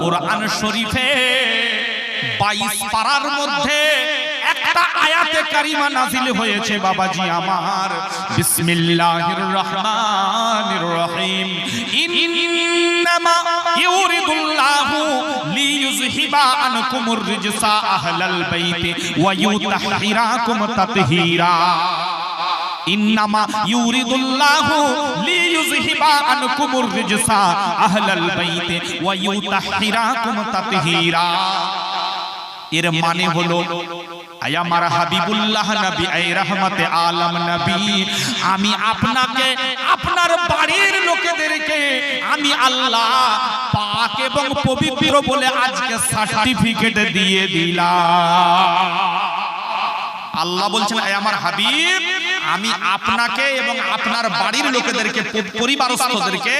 কোরআন শরীফে বাইশ পারার মধ্যে একটা আয়াতে কারিমা নাজিল হয়েছে, বাবাজি আমার। বিসমিল্লাহির রহমানির রহিম। ইন্নামা ইউরিদুল্লাহু লিইয়ুযহিবা আনকুমুর রিজসা আহলাল বাইতি ওয়া ইউতাহহিরাকুম তাতহীরা। ইউরিদুল্লাহু লিইয়ুযহিবা আনকুমুর রিজসা আহলাল বাইতি ওয়া ইউতাহহিরাকুম তাতহীরা। এর মানে হলো আমার হাবিবুল্লাহ নবী আই রহমতে আলম নবী, আমি আপনাকে, আপনার বাড়ির লোকেদেরকে আমি আল্লাহ পাক এবং পবিত্র বলে আজকে সার্টিফিকেট দিয়ে দিলাম। আল্লাহ বলছেন "এ আমার হাবিব আমি আপনাকে এবং আপনার বাড়ির লোকেদেরকে পরিবারস্থদেরকে,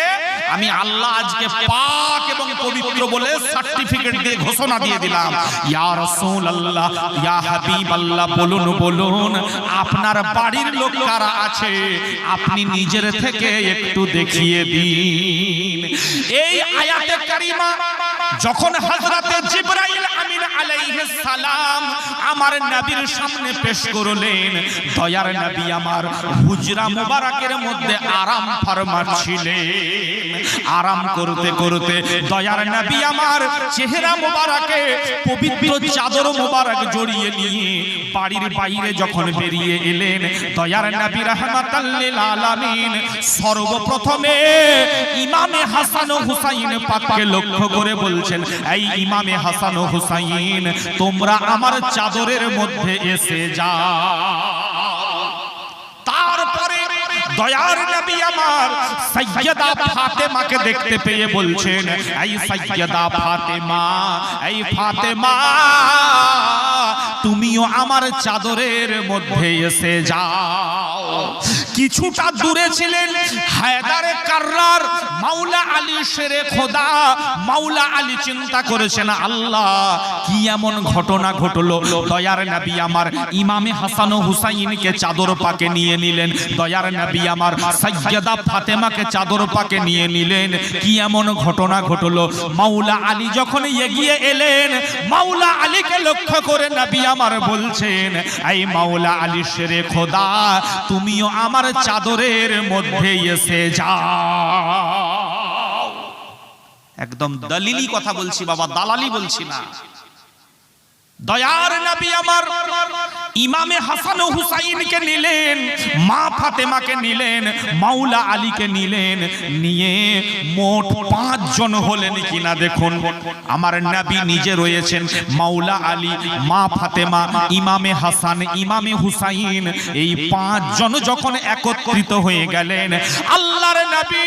আমি আল্লাহ আজকে পাক এবং পবিত্র বলে সার্টিফিকেট দিয়ে ঘোষণা দিয়ে দিলাম। ইয়া রাসূল আল্লাহ ইয়া হাবিব আল্লাহ বলুন বলুন, আপনার বাড়ির লোক কারা আছে? আপনি নিজের থেকে একটু দেখিয়ে দিন। এই আয়াতে কারিমা, যখন হযরতে জিবরাইল আমিন সালাম আমার নবীর সামনে পেশ করলেন। দয়ার নবী আমার হুজরা মুবারকের মধ্যে আরাম ফরমাচ্ছিলেন। আরাম করতে করতে দয়ার নবী আমার চেহারা মুবারকে, পবিত্র চাদর মুবারক জড়িয়ে নিয়ে বাড়ির বাইরে যখন বেরিয়ে এলেন, দয়ার নবী আলামিন সর্বপ্রথমে ইমামে হাসান হুসাইন পাককে লক্ষ্য করে বলছেন, এই ইমামে হাসান হুসাইন তোমরা আমার চাদরের মধ্যে এসে যা তারপরে দয়ার নবী আমার সৈয়দা ফাতেমাকে দেখতে পেয়ে বলছেন, এই সৈয়দা ফাতেমা, এই ফাতেমা, তুমিও আমার চাদরের মধ্যে এসে যাও। কিছুটা দূরে ছিলেন। হায়দারে কার্রার মাওলা আলী শেরে খোদা। মাওলা আলী চিন্তা করেছেন, আল্লাহ, কি এমন ঘটনা ঘটলো? দয়ার নবী আমার ইমামে হাসান হুসাইনকে চাদর পাকে নিয়ে নিলেন। দয়ার নবী আমার সৈয়দা ফাতেমাকে চাদর পাকে নিয়ে নিলেন। কি এমন ঘটনা ঘটলো? মাওলা আলী যখন এগিয়ে এলেন, মাওলা আলীকে লক্ষ্য করে নবী আমার বলছেন, এই মাওলা আলী শেরে খোদা, তুমিও আমার চাদরের মধ্যে এসে যা একদম দলিলি কথা বলছি বাবা দালালি বলছি না। দয়ার নবী আমার ইমামে হাসান হুসাইনকে নিলেন, মা ফাতেমাকে নিলেন, মাওলা আলীকে নিলেন, নিয়ে মোট পাঁচ জন হলেন কিনা দেখুন। আমার নবী নিজে রয়েছেন, মাওলা আলী, মা ফাতেমা, ইমামে হাসান, ইমামে হুসাইন, এই পাঁচ জন যখন একত্রিত হয়ে গেলেন, আল্লাহর নবী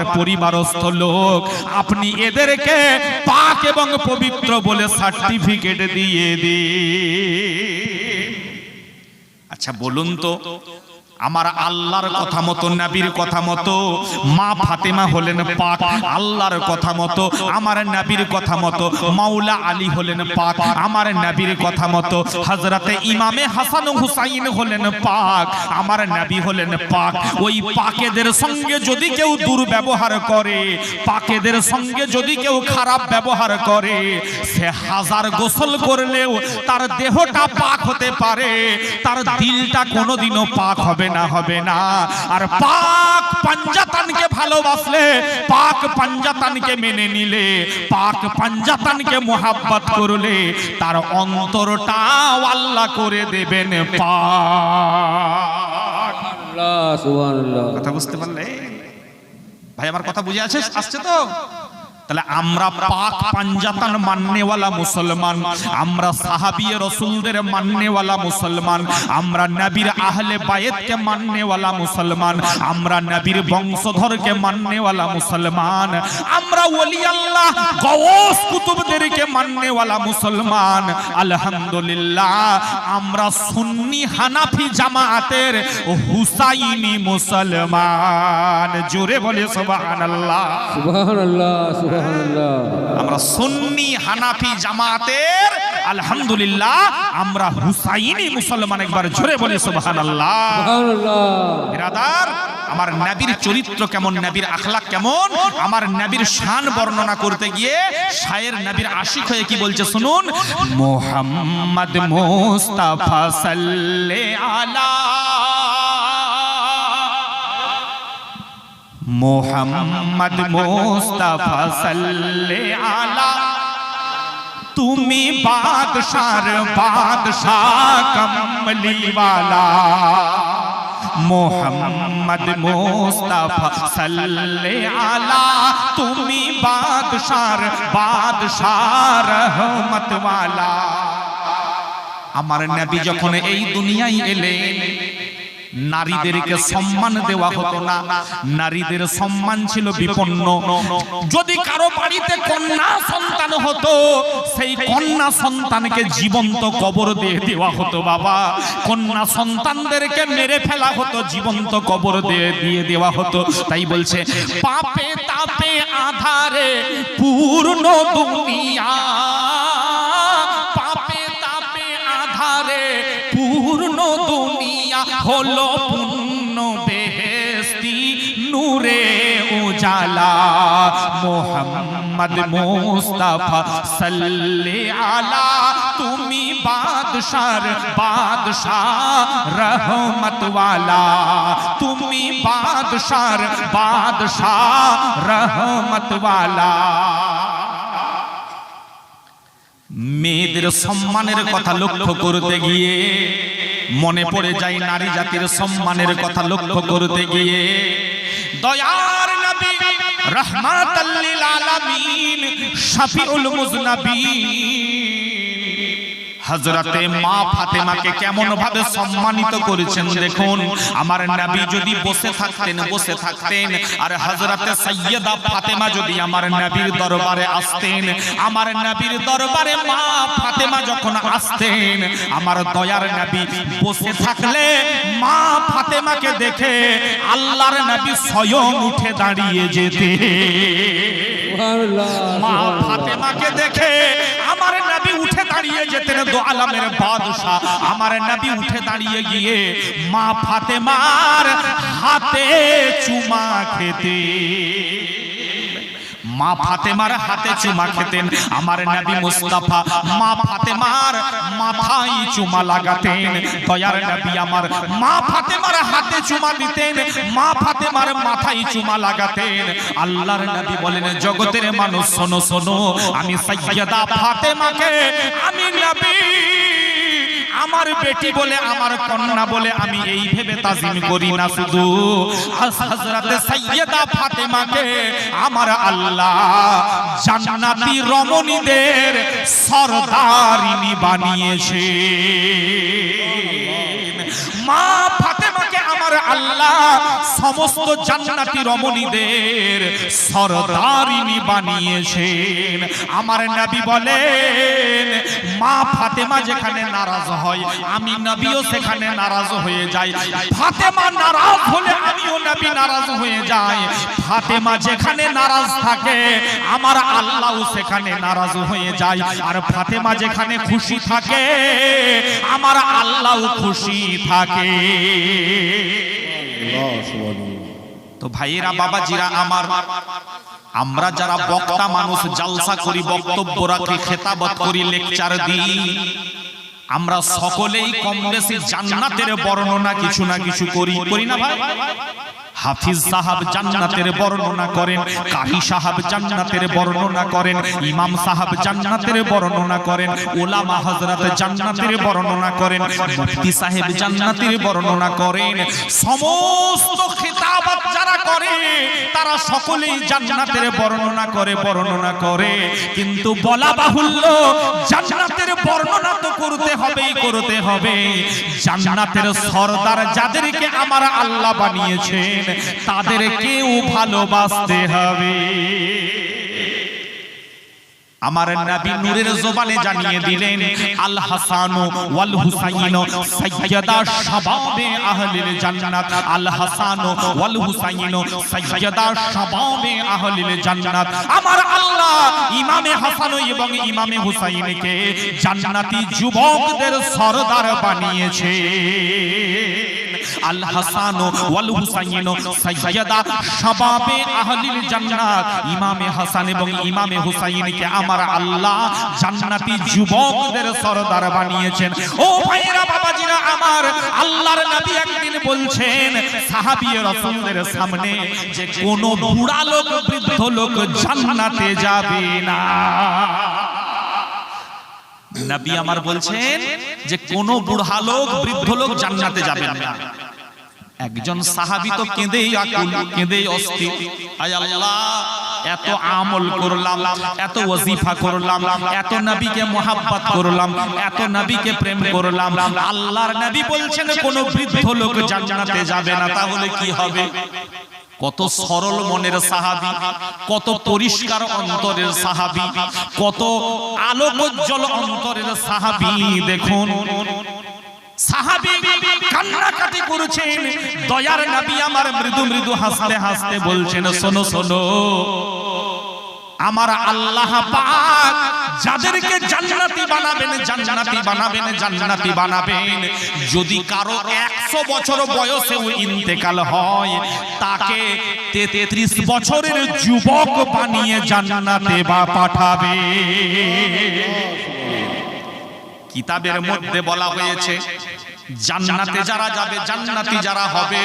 পরিবারস্থ লোক আপনি এদেরকে পাক এবং পবিত্র বলে সার্টিফিকেট দিয়ে দিন। আচ্ছা বলুন তো আমার আল্লাহর কথা মতো, নাবির কথা মতো, মা ফাতেমা হলেন পাক, আল্লাহর কথা মতো, আমার নাবির কথা মতো, মাওলা আলী হলেন পাক, আমার নাবির কথা মতো, হযরতে ইমামে হাসান হুসাইন হলেন পাক, আমার নাবি হলেন পাক। ওই পাকেদের সঙ্গে যদি কেউ দুর্ব্যবহার করে, পাকেদের সঙ্গে যদি কেউ খারাপ ব্যবহার করে, সে হাজার গোসল করলেও তার দেহটা পাক হতে পারে, তার দিলটা কোনোদিনও পাক হবে না হবে না। আর পাক পাঞ্জাতানকে ভালোবাসলে পাক পাঞ্জাতানকে মেনে নিলে পাক পাঞ্জাতানকে মোহাব্বত করলে তার অন্তরটাও আল্লাহ করে দেবেন পাক। আল্লাহ সুবহানাল্লাহ। কথা বুঝতে পারলে? ভাই আমার কথা বুঝে আছে আসছে তো? তাহলে আমরা পাক পাঞ্জাতান মাননেওয়ালা মুসলমান, আমরা সাহাবিয়ে রসুলদের মাননেওয়ালা মুসলমান, আমরা নবীর আহলে বায়েতকে মাননেওয়ালা মুসলমান, আমরা নবীর বংশধরকে মাননেওয়ালা মুসলমান, আমরা ওলি আল্লাহ গওস কুতুবদেরকে মাননেওয়ালা মুসলমান। আলহামদুলিল্লাহ, আমরা সুন্নি হানাফি জামাতের হুসাইনি মুসলমান। জোরে বলে সুবহানাল্লাহ সুবহানাল্লাহ। আমরা সুন্নি হানাফি জামাতের আলহামদুলিল্লাহ আমরা হুসাইনি মুসলমান একবার জোরে বলে সুবহানাল্লাহ। বিরাদার আমার নবীর চরিত্র কেমন নবীর আখলাক কেমন? আমার নবীর শান বর্ণনা করতে গিয়ে শায়ের নবীর আশিক হয়ে কি বলছে শুনুন? মোহাম্মদ মুস্তাফা সাল্লে আলা মোহাম্মদ মুস্তাফা সাল্লে আলা। তুমি বাদশার বাদশাহ কমলিওয়ালা। মোহাম্মদ মুস্তাফা সাল্লে আলা। তুমি বাদশার বাদশাহ রহমতওয়ালা। আমার নবী যখন এই দুনিয়ায় এলেন নারীদেরকে সম্মান দেওয়া হতো না। নারীদের সম্মান ছিল বিপন্ন। যদি কারও বাড়িতে কন্যা সন্তান হতো সেই কন্যা সন্তানকে জীবন্ত কবর দিয়ে দেওয়া হতো বাবা। কন্যা সন্তানদেরকে মেরে ফেলা হতো জীবন্ত কবর দিয়ে দিয়ে দেওয়া হতো। তাই বলছে পাপে তাপে আধারে পূর্ণ দুনিয়া। হলো পূর্ণ বেহেস্তি নূরে উজালা। মোহাম্মদ মুস্তাফা সাল্লে আলা। তুমি বাদশার বাদশাহ, রহমতওয়ালা। তুমি বাদশার বাদশাহ, রহমতওয়ালা। মেয়েদের সম্মানের কথা লক্ষ্য করতে গিয়ে মনে পড়ে যায় নারী জাতির সম্মানের কথা লক্ষ্য করতে গিয়ে দয়ার নবী রহমাতাল্লিল আলামিন শাফিউল মুজনাবিন হজরতে মা ফাতেমাকে কেমন ভাবে সম্মানিত করেছেন দেখুন। আমার নবী যদি বসে থাকতেন বসে থাকতেন আর হজরতে সৈয়দা ফাতেমা যদি আমার নবীর দরবারে আসতেন আমার নবীর দরবারে মা ফাতেমা যখন আসতেন আমার দয়ার নবী বসে থাকলে মা ফাতেমাকে দেখে আল্লাহর নবী স্বয়ং উঠে দাঁড়িয়ে যেতে সুবহানাল্লাহ মা ফাতেমাকে দেখে দাঁড়িয়ে যেতেন দো আলমের বাদশাহ। আমার নবী উঠে দাঁড়িয়ে গিয়ে, মা ফাতেমার হাতে চুমা খেতে। মা ফাতেমার হাতে চুমা খেতেন। আমার নবী মুস্তাফা, মা ফাতেমার মাথায় চুমা লাগাতেন। দয়ার নবী আমার মা ফাতেমার হাতে চুমা দিতেন। মা ফাতেমার মাথায় চুমা লাগাতেন। আল্লাহর নবী বলেন, জগতের মানুষ, শোনো শোনো, আমি সাইয়্যিদা ফাতেমাকে, আমি নবী আমার বেটি বলে, আমার কন্যা বলে আমি এই ভেবে তাজিম করি না শুধু। আমার আল্লাহ জান্নাতি রমণীদের সরদারিনী বানিয়েছে। মা আল্লাহ সমস্ত জান্নাতি রমণীদের সরদারিনী বানিয়েছেন। আমার নবী বলেন, মা ফাতেমা যেখানে নারাজ হয়, আমি নবীও সেখানে নারাজ হয়ে যাই। ফাতেমা নারাজ হলে আমিও নবী নারাজ হয়ে যাই। ফাতেমা যেখানে নারাজ থাকে, আমার আল্লাহ সেখানে নারাজ হয়ে যায় আর ফাতেমা যেখানে খুশি থাকে, আমার আল্লাহ খুশি থাকে। তো ভাইয়েরা বাবা বাবাজিরা আমার, আমরা যারা বক্তা মানুষ, জালসা করি, বক্তব্য রাখি, খেতাবত করি, লেকচার দিই, আমরা সকলেই কম বেশি জান্নাতের বর্ণনা কিছু না কিছু করি করি না ভাই? হাফিজ সাহাব জান্নাতের বর্ণনা করেন কারি সাহাব জান্নাতের বর্ণনা করেন, ইমাম সাহাব জান্নাতের বর্ণনা করেন ওলামা হযরত জান্নাতের বর্ণনা করেন, মুফতি সাহেব জান্নাতের বর্ণনা করেন। সমস্ত খিতাবাত যারা করে, তারা সকলেই জান্নাতের বর্ণনা করে বর্ণনা করে। কিন্তু বলা বাহুল্য, জান্নাতের বর্ণনা তো করতে হবেই, করতে হবে। জান্নাতের সর্দার যাদেরকে আমার আল্লাহ বানিয়েছেন তাদেরকেও ভালোবাসতে হবে। আমার নবী নূরের জবানে জানিয়ে দিলেন, আল হাসান ওয়াল হুসাইন সাইয়্যিদা শাবাবে আহলিল জান্নাত। আল হাসান ওয়াল হুসাইন সাইয়্যিদা শাবাবে আহলিল জান্নাত। আমার আল্লাহ ইমামে হাসান এবং ইমামে হুসাইনকে জান্নাতি যুবকদের সরদার বানিয়েছে। আল হাসান সামনে যে কোন বুড়া লোক, বৃদ্ধ লোক জান্নাতে যাবে না। নবী আমার বলছেন যে কোন বুড়া লোক, বৃদ্ধ লোক জান্নাতে যাবে না। একজন সাহাবি তো কেঁদেই আকুল কেঁদেই অস্থির। আয় আল্লাহ এত আমল করলাম এত ওয়াজিফা করলাম এত নবীকে মোহাব্বত করলাম এত নবীকে প্রেম করলাম। আল্লাহর নবী বলছেন কোন বৃদ্ধ লোক জান্নাতে যাবে না তাহলে কি হবে? কত সরল মনের সাহাবি কত পরিষ্কার অন্তরের সাহাবি কত আলোকোজ্জ্বল অন্তরের সাহাবি। দেখুন। সাহাবী কান্নাকাটি করেছেন। দয়ার নবী আমার মৃদু মৃদু হাসতে হাসতে বলছেন, শোনো শোনো, আমার আল্লাহ পাক যাদেরকে জান্নাতি বানাবেন জান্নাতি বানাবেন জান্নাতি বানাবেন। যদি কারও 100 বছর বয়সেও ইন্তেকাল হয়, তাকে 33 বছরের যুবক বানিয়ে জান্নাতে বা পাঠাবে। কিতাবের মধ্যে বলা হয়েছে জান্নাতে যারা যাবে জান্নাতি যারা হবে।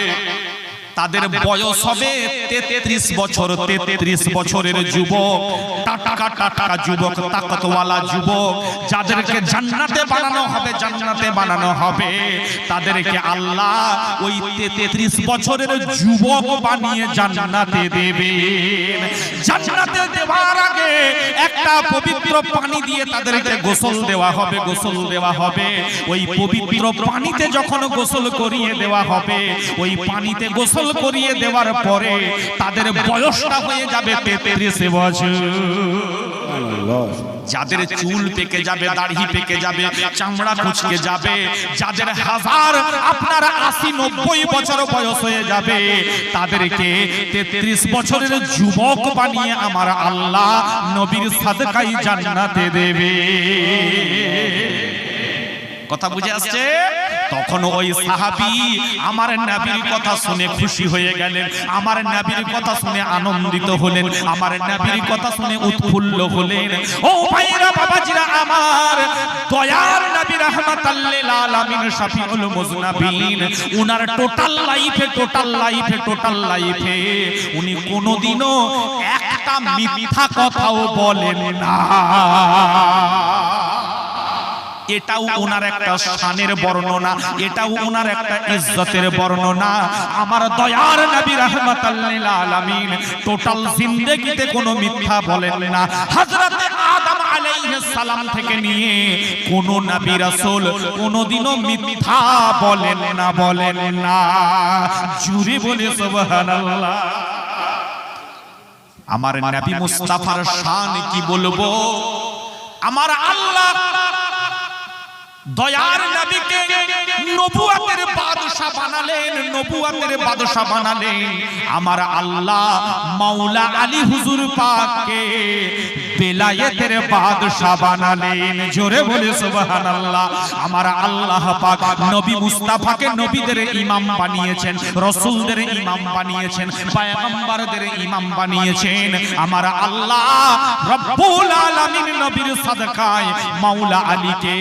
তাদের বয়স হবে তেত্রিশ বছর তেত্রিশ বছরের যুবক টাটকা টাটকা যুবক তাকতওয়ালা যুবক যাদেরকে জান্নাতে বানানো হবে জান্নাতে বানানো হবে তাদেরকে আল্লাহ ওই তেত্রিশ বছরের যুবক বানিয়ে জান্নাতে দেবেন জান্নাতে দেওয়ার আগে একটা পবিত্র পানি দিয়ে তাদেরকে গোসল দেওয়া হবে গোসল দেওয়া হবে ওই পবিত্র পানিতে যখন গোসল করিয়ে দেওয়া হবে ওই পানিতে গোসল করিয়ে দেওয়ার পরে তাদের বয়সটা হয়ে যাবে তেত্রিশ বছর। যাদের চুল পেকে যাবে, দাড়ি পেকে যাবে, চামড়া কুচকে যাবে, যাদের হাজার, আপনার আশি, নব্বই বছর বয়স হয়ে যাবে, তাদেরকে তেত্রিশ বছরের যুবক বানিয়ে আমার আল্লাহ নবীর সাদকাই জান্নাতে দেবে। কথা বুঝে আসছে? তখন ওই সাহাবি আমার নবীর কথা শুনে খুশি হয়ে গেলেন। আমার নবীর কথা শুনে আনন্দিত হলেন। আমার নবীর কথা শুনে উৎফুল্ল হলেন। ও ভাইরা, বাবাজিরা আমার, দয়ার নবী রাহমাতাল লিল আলামিন শাফিউল মুজনাবিন, উনার টোটাল লাইফে টোটাল লাইফে টোটাল লাইফে উনি কোনোদিনও একটা মিথ্যা কথাও বলেন না। এটাও ওনার একটা শানের বর্ণনা, এটাও ওনার একটা ইজ্জতের বর্ণনা। আমার দয়ার নবী রাহমাতাল্লিল আলামিন টোটাল জিন্দেগিতে কোনো মিথ্যা বলেন না। হযরত আদম আলাইহিস সালাম থেকে নিয়ে কোন নবী রাসূল কোনোদিনও মিথ্যা বলেন না বলেন না। জুরি বলে সুবহানাল্লাহ। আমার নবী মুস্তাফার শান কি বলব? আমার আল্লাহ দয়ার নবীকে নবুয়াতের বাদশা বানালেন, নবুয়াতের বাদশা বানালেন। আমার আল্লাহ মাওলা আলী হুজুর পাককে বেলায়েতের বাদশা বানালেন। জোরে বলে সুবহানাল্লাহ। আমার আল্লাহ পাক নবী মুস্তাফাকে নবীদের ইমাম বানিয়েছেন, রাসূলদের ইমাম বানিয়েছেন, পয়গম্বরদের ইমাম বানিয়েছেন। আমার আল্লাহ রব্বুল আলামিন নবীর সাদকায় মাওলা আলীকে